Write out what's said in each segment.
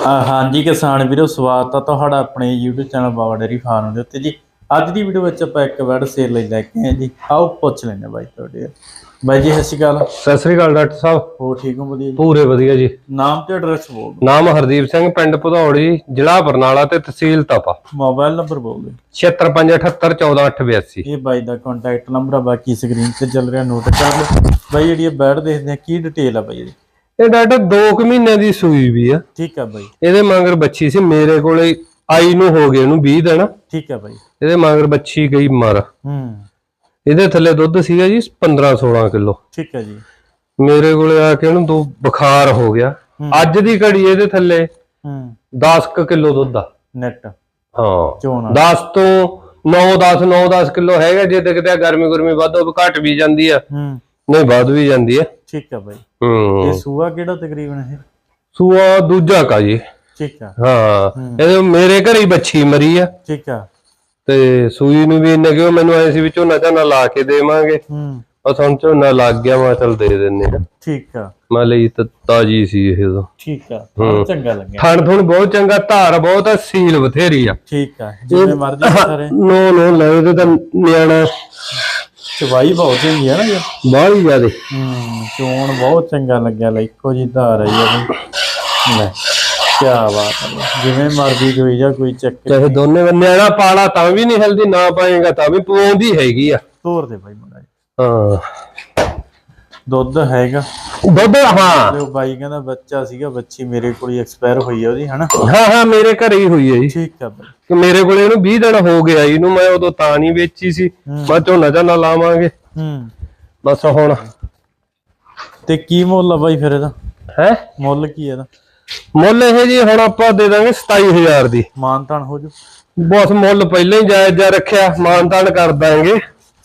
ਹਾਂਜੀ ਕਿਸਾਨ ਵੀਰੋ ਸਵਾਗਤ ਆ ਤੁਹਾਡਾ ਆਪਣੇ YouTube channel Baba dairy farm ਦੇ ਉੱਤੇ ਜੀ। ਅੱਜ ਦੀ ਵੀਡੀਓ ਵਿੱਚ ਆਪਾਂ ਇੱਕ ਵਰਡ ਸੇਲ ਲਈ ਲੈ ਕੇ ਆਏ ਜੀ। ਆਓ ਪੁੱਛ ਲੈਂਦੇ ਬਾਈ ਤੁਹਾਡੇ ਬਾਈ ਜੀ ਸਤਿ ਸ਼੍ਰੀ ਅਕਾਲ। ਸਤਿ ਸ੍ਰੀ ਅਕਾਲ ਡਾਕਟਰ ਸਾਹਿਬ। ਹੋ ਠੀਕ ਹੋ ਵਧੀਆ ਜੀ? ਪੂਰੇ ਵਧੀਆ ਜੀ। ਨਾਮ ਤੇ ਐਡਰੈਸ ਬੋਲ ਦਿਓ। ਨਾਮ ਹਰਦੀਪ ਸਿੰਘ ਪਿੰਡ ਭਦੌੜੀ ਜ਼ਿਲ੍ਹਾ ਬਰਨਾਲਾ ਤੇ ਤਹਿਸੀਲ ਤਪਾ। ਮੋਬਾਈਲ ਨੰਬਰ ਬੋਲ ਦਿਓ। 7578141882 ਇਹ ਬਾਈ ਦਾ ਕੰਟੈਕਟ ਨੰਬਰ ਆ ਬਾਕੀ ਸਕਰੀਨ ਤੇ ਚੱਲ ਰਿਹਾ ਨੋਟ ਕਰ ਲਓ। ਬਾਈ ਜਿਹੜੀ ਇਹ ਬੈਡ ਦੇਖਦੇ ਆ ਕੀ ਡਿਟੇਲ ਆ ਬਾਈ ਇਹਦੀ? ਇਹ ਡਾਕਟਰ 2 ਕੁ ਮਹੀਨੇ ਦੀ ਸੂਈ ਵੀ ਆ। ਠੀਕ ਆ ਬਾਈ। ਇਹਦੇ ਮਗਰ ਬੱਚੀ ਸੀ ਮੇਰੇ ਕੋਲੇ ਆਈ ਨੂੰ ਹੋ ਗਏ ਇਹਨੂੰ 20 ਦਿਨ। ਠੀਕ ਆ ਬਾਈ। ਇਹਦੇ ਮਗਰ ਬੱਚੀ ਗਈ ਮਰ। ਹੂੰ। ਇਹਦੇ ਥੱਲੇ ਦੁੱਧ ਸੀਗਾ ਜੀ 15 16 ਕਿਲੋ। ਠੀਕ ਆ ਜੀ। ਮੇਰੇ ਕੋਲੇ ਆ ਕੇ ਇਹਨੂੰ ਦੋ ਬੁਖਾਰ ਹੋ ਗਿਆ। ਅੱਜ ਦੀ ਘੜੀ ਇਹਦੇ ਥੱਲੇ ਹੂੰ। 10 ਕੁ ਕਿਲੋ ਦੁੱਧ ਆ। ਨੈਟ। ਹਾਂ। ਚੋਣ 10 ਤੋਂ 9 10 9 10 ਕਿਲੋ ਹੈਗਾ ਜੇ ਕਿਤੇ ਗਰਮੀ ਗੁਰਮੀ ਵੱਧ ਹੋਵੇ ਘਟ ਵੀ ਜਾਂਦੀ ਆ। ਹੂੰ। ਨਹੀਂ ਵੱਧ ਵੀ ਜਾਂਦੀ ਆ ਠੀਕ ਆ ਬਾਈ। ਹੂੰ। ਇਹ ਸੂਆ ਕਿਹੜਾ ਤਕਰੀਬਨ ਇਹ? ਸੂਆ ਦੂਜਾ ਕਾ ਜੀ। ਠੀਕ ਆ ਹਾਂ। ਇਹ ਮੇਰੇ ਘਰੇ ਹੀ ਬੱਚੀ ਮਰੀ ਆ। ਠੀਕ ਆ ਤੇ ਸੂਈ ਨੂੰ ਵੀ ਇੰਨੇ ਕਿਉਂ ਮੈਨੂੰ ਐ ਸੀ ਵੀ ਝੋਨਾ ਝਾਨਾ ਲਾ ਕੇ ਦੇਵਾਂਗੇ। ਹੂੰ। ਉਹ ਹੁਣ ਝੋਨਾ ਲੱਗ ਗਿਆ ਮੈਂ ਚਲ ਦੇ ਦਿੰਨੇ ਆ। ਠੀਕ ਆ ਮੈਂ ਲਈ ਤਾਂ ਤਾਜੀ ਸੀ ਇਹ ਤਾਂ। ਠੀਕ ਆ ਬਹੁਤ ਚੰਗਾ ਲੱਗਿਆ। ਥਣ ਥਣ ਬਹੁਤ ਚੰਗਾ ਧਾਰ ਬਹੁਤ ਆ ਸੀਲ ਬਥੇਰੀ ਆ। ਠੀਕ ਆ ਜਿਵੇਂ ਮਰਜ਼ੀ ਸਾਰੇ ਨੋ ਨੋ ਲੈ ਉਹਦੇ ਤਾਂ ਨਿਆਣਾ ਚਵਾਈ ਬਹੁਤ ਚੰਗੀ ਆ ਨਾ ਇਹ ਬਾਹਲੀ ਜ਼ਿਆਦੇ। ਹੂੰ ਚੋਣ ਬਹੁਤ ਚੰਗਾ ਲੱਗਿਆ ਲੈ ਇੱਕੋ ਜੀ ਧਾਰ ਆਈ ਆ ਬਈ ਲੈ ਕੀ ਬਾਤ ਹੈ। ਜਿਵੇਂ ਮਰਜ਼ੀ ਕੋਈ ਜਾਂ ਕੋਈ ਚੱਕ ਕੇ। ਚਾਹੇ ਦੋਨੇ ਨਿਆਣਾ ਪਾਲਾ ਤਾਂ ਵੀ ਨਹੀਂ ਹਿਲਦੀ ਨਾ ਪਾਏਗਾ ਤਾਂ ਵੀ ਪਵਾਉਂਦੀ ਹੈਗੀ ਆ। ਤੋਰ ਦੇ ਬਾਈ ਮੁੰਡਾ ਜੀ। ਹਾਂ। ਦੁੱਧ ਹੈਗਾ। ਦੁੱਧ ਹਾਂ। ਉਹ ਬਾਈ ਕਹਿੰਦਾ ਬੱਚਾ ਸੀਗਾ ਬੱਚੀ ਮੇਰੇ ਕੋਲ ਹੀ ਐਕਸਪਾਇਰ ਹੋਈ ਆ ਉਹਦੀ ਹਨਾ? ਹਾਂ ਹਾਂ ਮੇਰੇ ਘਰੇ ਹੀ ਹੋਈ ਹੈ ਜੀ। ਠੀਕ ਆ ਬਾਈ। ਕਿ ਮੇਰੇ ਕੋਲੇ ਇਹਨੂੰ 20 ਦਿਨ ਹੋ ਗਿਆ ਇਹਨੂੰ ਮੈਂ ਉਦੋਂ ਤਾਂ ਨਹੀਂ ਵੇਚੀ ਸੀ। ਮੈਂ ਝੋਨਾ ਝਾਨਾ ਲਾਵਾਂਗੇ। ਹੂੰ। ਬਸ ਹੁਣ। ਤੇ ਕੀ ਮੁੱਲ ਆ ਬਾਈ ਫਿਰ ਇਹਦਾ? ਹੈ? ਮੁੱਲ ਕੀ ਇਹਦਾ? ਮੁੱਲ ਇਹ ਜੀ ਹੁਣ ਆਪਾਂ ਦੇ ਦਾਂਗੇ 27000 ਦੀ। ਮਾਨਤਾਨ ਹੋ ਜੂ। ਬਸ ਮੁੱਲ ਪਹਿਲਾਂ ਹੀ ਜਾਇਜ਼ ਜਾ ਰੱਖਿਆ ਮਾਨਤਾਨ ਕਰ ਦਾਂਗੇ।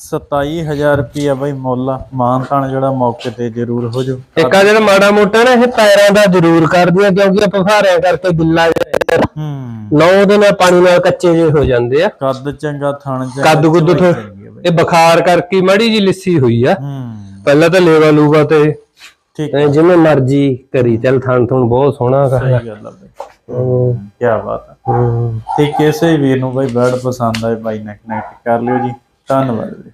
27000 ਰੁਪਿਆ ਬਾਈ ਮੁੱਲ ਆ। ਮਾਨਤਾਨ ਜਿਹੜਾ ਮੌਕੇ ਤੇ ਜ਼ਰੂਰ ਹੋ ਜੂ ਇੱਕ ਆ ਜਿਹੜਾ ਮਾੜਾ ਮੋਟਾ ਨਾ ਇਹ ਪੈਰਾਂ ਦਾ ਜ਼ਰੂਰ ਕਰਦੀਆਂ ਕਿਉਂਕਿ ਆਪਾਂ ਫਾਰਿਆਂ ਕਰਕੇ ਗਿੱਲਾ ਹੂੰ। ਨੌ ਦਿਨ ਪਾਣੀ ਨਾਲ ਕੱਚੇ ਜੇ ਹੋ ਜਾਂਦੇ ਆ। ਕੱਦ ਚੰਗਾ ਥਣ ਚੰਗਾ ਕੱਦ ਕੁੱਦ ਚਵਾਈ ਥੋ- ਚੰਗੀ ਆ ਬਾਈ। ਇਹ ਬੁਖਾਰ ਕਰਕੇ ਮੜੀ ਜੀ ਲਿੱਸੀ ਹੋਈ ਆ। ਹੂੰ। ਪਹਿਲਾਂ ਤਾਂ ਲੇਵਾ ਲੂਗਾ ਤੇ ਠੀਕ ਜਿਵੇਂ ਮਰਜ਼ੀ ਕਰੀ। ਚੱਲ ਥਣ ਥਣ ਬਹੁਤ ਸੋਹਣਾ ਕਰਦਾ ਸਹੀ ਗੱਲ ਆ ਬਾਈ। ਕੀ ਬਾਤ ਆ। ਹੂੰ। ਤੇ ਕਿਸੇ ਵੀਰ ਨੂੰ ਬਾਈ ਬਰਡ ਪਸੰਦ ਆਏ ਬਾਈ। ਨਾਲ ਕਨੈਕਟ ਕਰ ਲਿਓ ਜੀ। ਧੰਨਵਾਦ ਜੀ।